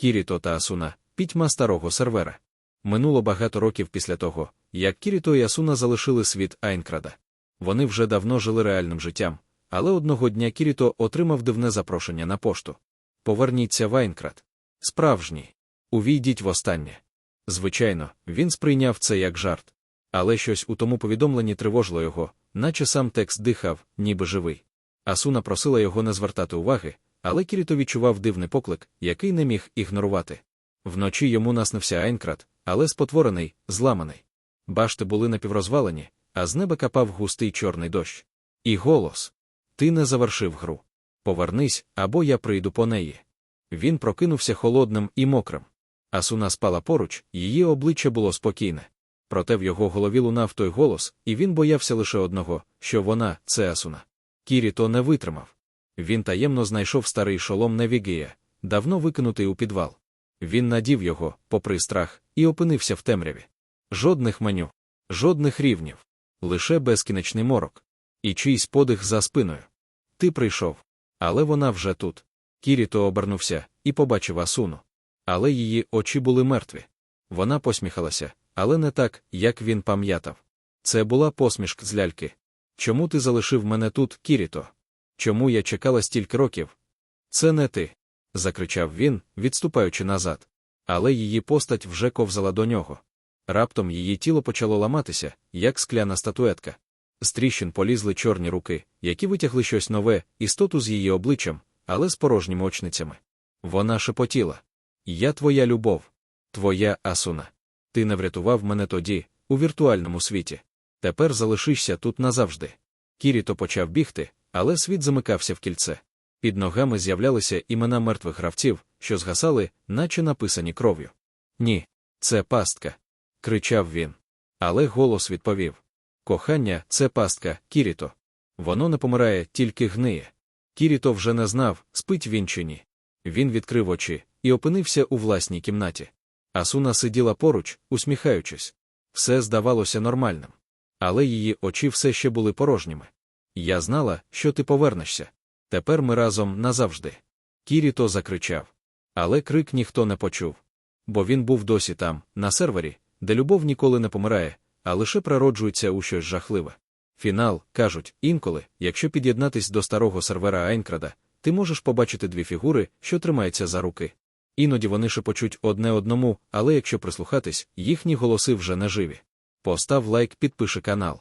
Кіріто та Асуна, пітьма старого сервера. Минуло багато років після того, як Кіріто і Асуна залишили світ Айнкрада. Вони вже давно жили реальним життям, але одного дня Кіріто отримав дивне запрошення на пошту. Поверніться в Айнкрад. Справжній. Увійдіть востаннє. Звичайно, він сприйняв це як жарт. Але щось у тому повідомленні тривожило його, наче сам текст дихав, ніби живий. Асуна просила його не звертати уваги, але Кіріто відчував дивний поклик, який не міг ігнорувати. Вночі йому наснився Айнкрат, але спотворений, зламаний. Башти були напіврозвалені, а з неба капав густий чорний дощ. І голос Ти не завершив гру. Повернись, або я прийду по неї. Він прокинувся холодним і мокрим. Асуна спала поруч, її обличчя було спокійне. Проте в його голові лунав той голос, і він боявся лише одного, що вона це Асуна. Кіріто не витримав. Він таємно знайшов старий шолом Невігія, давно викинутий у підвал. Він надів його, попри страх, і опинився в темряві. Жодних меню, жодних рівнів, лише безкінечний морок. І чийсь подих за спиною. Ти прийшов. Але вона вже тут. Кіріто обернувся і побачив Асуну. Але її очі були мертві. Вона посміхалася, але не так, як він пам'ятав. Це була посмішка з ляльки. Чому ти залишив мене тут, Кіріто? Чому я чекала стільки років? Це не ти. закричав він, відступаючи назад. Але її постать вже ковзала до нього. Раптом її тіло почало ламатися, як скляна статуетка. З тріщин полізли чорні руки, які витягли щось нове, істоту з її обличчям, але з порожніми очницями. Вона шепотіла. Я твоя любов, твоя асуна. Ти не врятував мене тоді, у віртуальному світі. Тепер залишишся тут назавжди. Кіріто почав бігти, але світ замикався в кільце. Під ногами з'являлися імена мертвих гравців, що згасали, наче написані кров'ю. Ні, це пастка. кричав він. Але голос відповів: Кохання це пастка, Кіріто. Воно не помирає, тільки гниє. Кіріто вже не знав, спить він чи ні. Він відкрив очі і опинився у власній кімнаті. Асуна сиділа поруч, усміхаючись. Все здавалося нормальним. Але її очі все ще були порожніми. Я знала, що ти повернешся. Тепер ми разом назавжди. Кіріто закричав. Але крик ніхто не почув. Бо він був досі там, на сервері, де любов ніколи не помирає, а лише природжується у щось жахливе. Фінал, кажуть, інколи, якщо під'єднатись до старого сервера Айнкрада, ти можеш побачити дві фігури, що тримаються за руки. Іноді вони шепочуть одне одному, але якщо прислухатись, їхні голоси вже не живі. Постав лайк, підпиши канал.